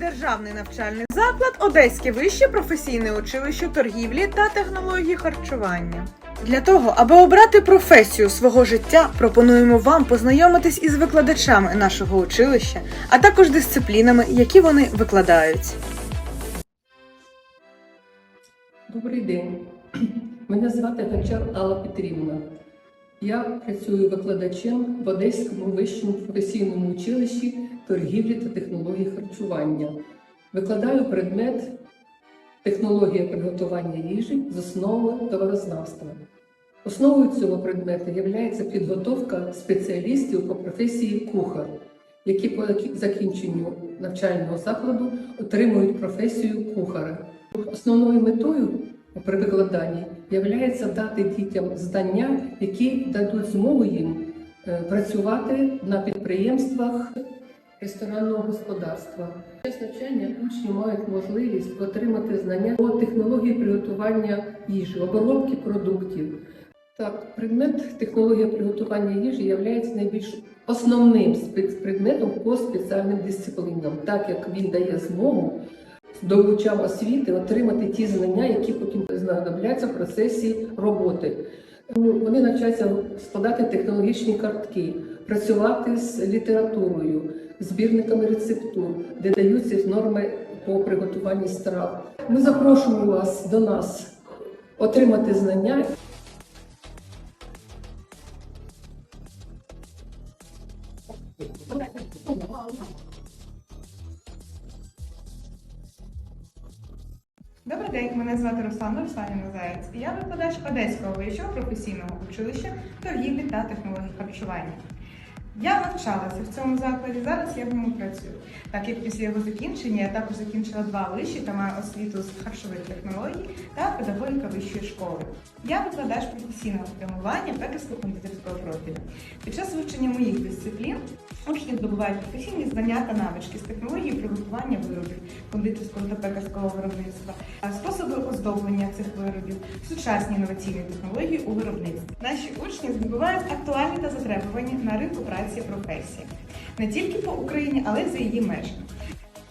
державний навчальний заклад Одеське вище професійне училище торгівлі та технології харчування. Для того, аби обрати професію свого життя, пропонуємо вам познайомитись із викладачами нашого училища, а також дисциплінами, які вони викладають. Добрий день. Мене звати Гончар Алла Петрівна. Я працюю викладачем в Одеському вищому професійному училищі торгівлі та технології харчування. Викладаю предмет технологія приготування їжі з основи товарознавства. Основою цього предмету є підготовка спеціалістів по професії кухар, які по закінченню навчального закладу отримують професію кухара. Основною метою при викладанні є дати дітям знання, які дадуть змогу їм е, працювати на підприємствах ресторанного господарства. Час навчання учні мають можливість отримати знання по технології приготування їжі, обробки продуктів. Так, предмет технологія приготування їжі є найбільш основним спецпредметом по спеціальним дисциплінам, так як він дає змогу здобувачам освіти отримати ті знання, які потім знадобляться в процесі роботи. Вони навчаються складати технологічні картки, працювати з літературою, збірниками рецептур, де даються норми по приготуванні страв. Ми запрошуємо вас до нас отримати знання. Добрий день, мене звати Руслана Русланіна Заєць. Я викладач Одеського вищого професійного училища торгівлі та технологій харчування. Я навчалася в цьому закладі, зараз я в ньому працюю. Так як після його закінчення я також закінчила два виші та маю освіту з харчових технологій та педагогіка вищої школи. Я викладач професійного спрямування пекарського кондитерського профілю. Під час вивчення моїх дисциплін учні здобувають професійні знання та навички з технології приготування виробів кондитерського та пекарського виробництва, способи оздоблення цих виробів, сучасні інноваційні технології у виробництві. Наші учні здобувають актуальні та затребувані на ринку праці професії не тільки по Україні, але й за її межами.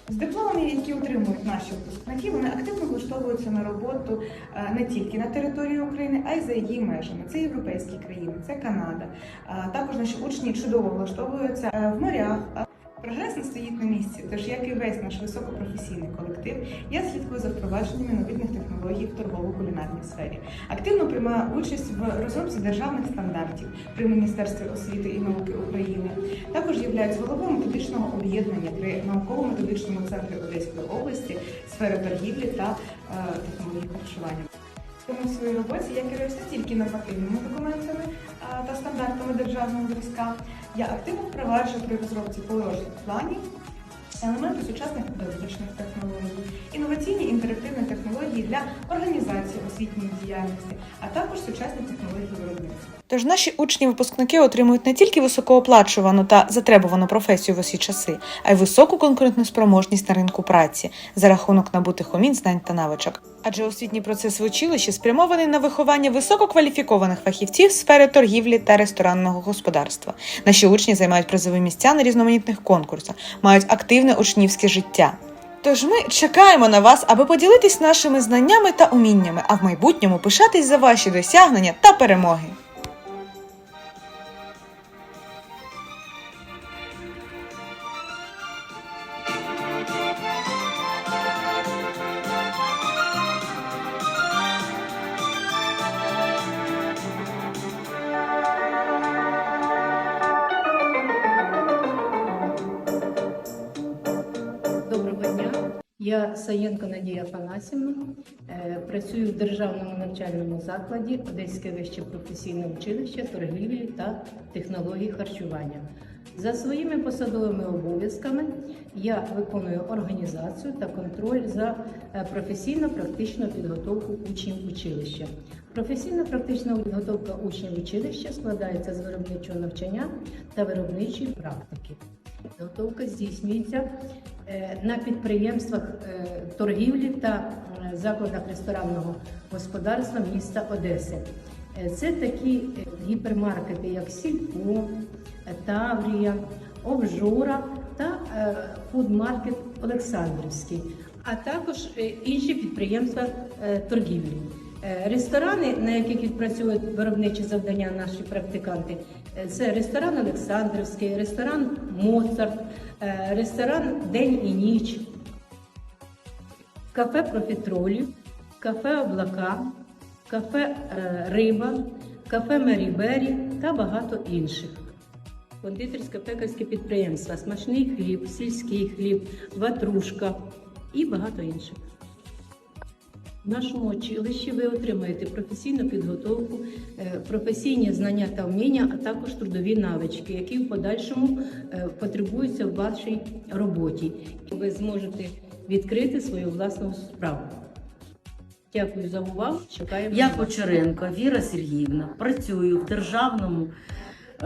З дипломами, які отримують наші випускники, вони активно влаштовуються на роботу е, не тільки на території України, а й за її межами. Це європейські країни, це Канада. Е, Також наші учні чудово влаштовуються е, в морях. Прогрес не стоїть на місці, тож як і весь наш високопрофесійний колектив, я слідкую за впровадженнями новітних технологій в торгово-кулінарній сфері. Активно приймаю участь в розробці державних стандартів при Міністерстві освіти і науки України. Також являюсь головою методичного об'єднання при науково-методичному центрі Одеської області сфери торгівлі та е, технології харчування. Тому в своїй роботі я керуюся тільки нормативними документами та стандартами державного зразка. Я активно впроваджую при розробці подорожніх планів елементи сучасних педагогічних технологій, інноваційні інтерактивні технології для організації освітньої діяльності, а також сучасні технології виробництва. Тож наші учні-випускники отримують не тільки високооплачувану та затребувану професію в усі часи, а й високу конкурентну спроможність на ринку праці за рахунок набутих умінь, знань та навичок. Адже освітній процес в училищі спрямований на виховання висококваліфікованих фахівців сфери торгівлі та ресторанного господарства. Наші учні займають призові місця на різноманітних конкурсах, мають активне учнівське життя. Тож ми чекаємо на вас, аби поділитись нашими знаннями та уміннями, а в майбутньому пишатись за ваші досягнення та перемоги. Я Саєнко Надія Панасівна. Е, Працюю в державному навчальному закладі Одеське вище професійне училище торгівлі та технології харчування. За своїми посадовими обов'язками я виконую організацію та контроль за е, професійно-практичну підготовку учнів училища. Професійно-практична підготовка учнів училища складається з виробничого навчання та виробничої практики. Підготовка здійснюється е, на підприємствах е, торгівлі та е, закладах ресторанного господарства міста Одеси. Це такі гіпермаркети, як Сільпо, Таврія, Обжора, та фудмаркет Олександрівський, а також інші підприємства торгівлі. Ресторани, на яких відпрацюють виробничі завдання наші практиканти, це ресторан Олександрівський, ресторан Моцарт, е, ресторан День і ніч, кафе Профітролі, кафе Облака, кафе е, Риба, кафе Мері Бері та багато інших. Кондитерське пекарське підприємства, смачний хліб, сільський хліб, ватрушка і багато інших. В нашому училищі ви отримаєте професійну підготовку, е, професійні знання та вміння, а також трудові навички, які в подальшому е, потребуються в вашій роботі. Ви зможете відкрити свою власну справу. Дякую за увагу. Чекаємо. Я. Почеренко Віра Сергіївна працюю в державному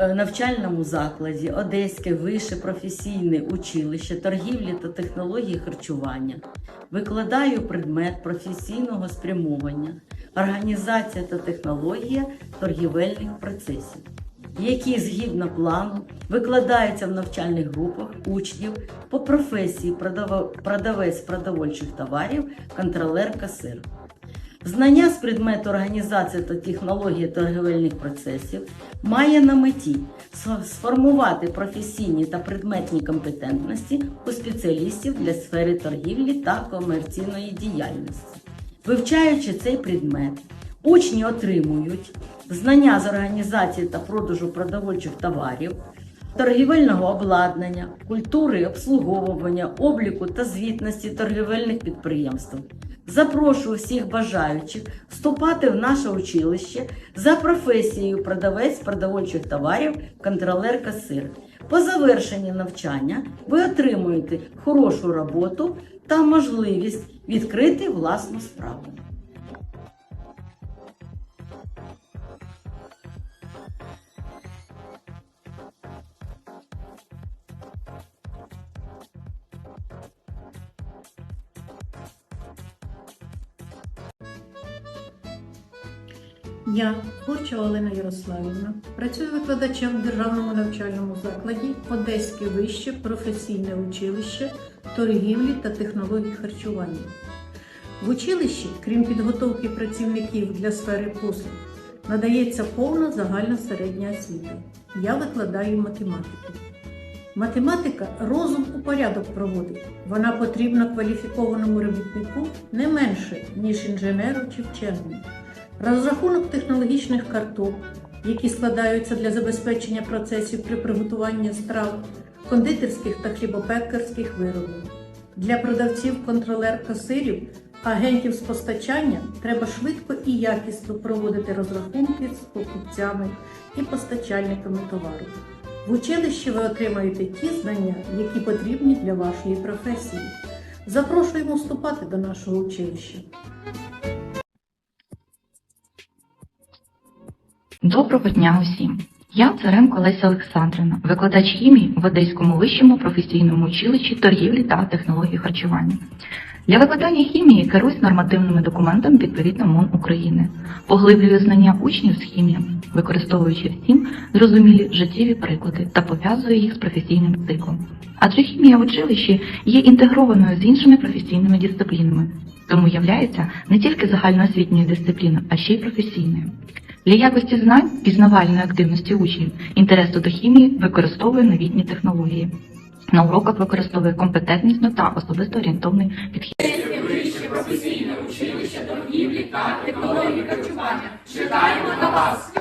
навчальному закладі Одеське вище професійне училище торгівлі та технології харчування. Викладаю предмет професійного спрямовання, організація та технологія торгівельних процесів, які згідно плану викладаються в навчальних групах учнів по професії продавець продовольчих товарів, контролер-касир. Знання з предмету організації та технології торгівельних процесів має на меті сформувати професійні та предметні компетентності у спеціалістів для сфери торгівлі та комерційної діяльності. Вивчаючи цей предмет, учні отримують знання з організації та продажу продовольчих товарів, торгівельного обладнання, культури обслуговування, обліку та звітності торгівельних підприємств. Запрошую всіх бажаючих вступати в наше училище за професією продавець продовольчих товарів, контролер касир. По завершенні навчання ви отримуєте хорошу роботу та можливість відкрити власну справу. Я, Корча Олена Ярославівна, працюю викладачем в Державному навчальному закладі Одеське вище професійне училище торгівлі та технологій харчування. В училищі, крім підготовки працівників для сфери послуг, надається повна загальна середня освіта. Я викладаю математику. Математика розум у порядок проводить. Вона потрібна кваліфікованому робітнику не менше, ніж інженеру чи вченому. Розрахунок технологічних карток, які складаються для забезпечення процесів при приготуванні страв, кондитерських та хлібопекарських виробів. Для продавців, контролер касирів, агентів з постачання треба швидко і якісно проводити розрахунки з покупцями і постачальниками товару. В училищі ви отримаєте ті знання, які потрібні для вашої професії. Запрошуємо вступати до нашого училища. Доброго дня усім! Я Царенко Леся Олександрівна, викладач хімії в Одеському вищому професійному училищі торгівлі та технології харчування. Для викладання хімії керуюсь нормативними документами відповідно МОН України, поглиблюю знання учнів з хімії, використовуючи всім зрозумілі життєві приклади та пов'язую їх з професійним циклом. Адже хімія в училищі є інтегрованою з іншими професійними дисциплінами, тому являється не тільки загальноосвітньою дисципліною, а ще й професійною. Для якості знань, пізнавальної активності учнів, інтересу до хімії використовує новітні технології. На уроках використовує компетентність та особисто орієнтовний підхід. Чекаємо на вас!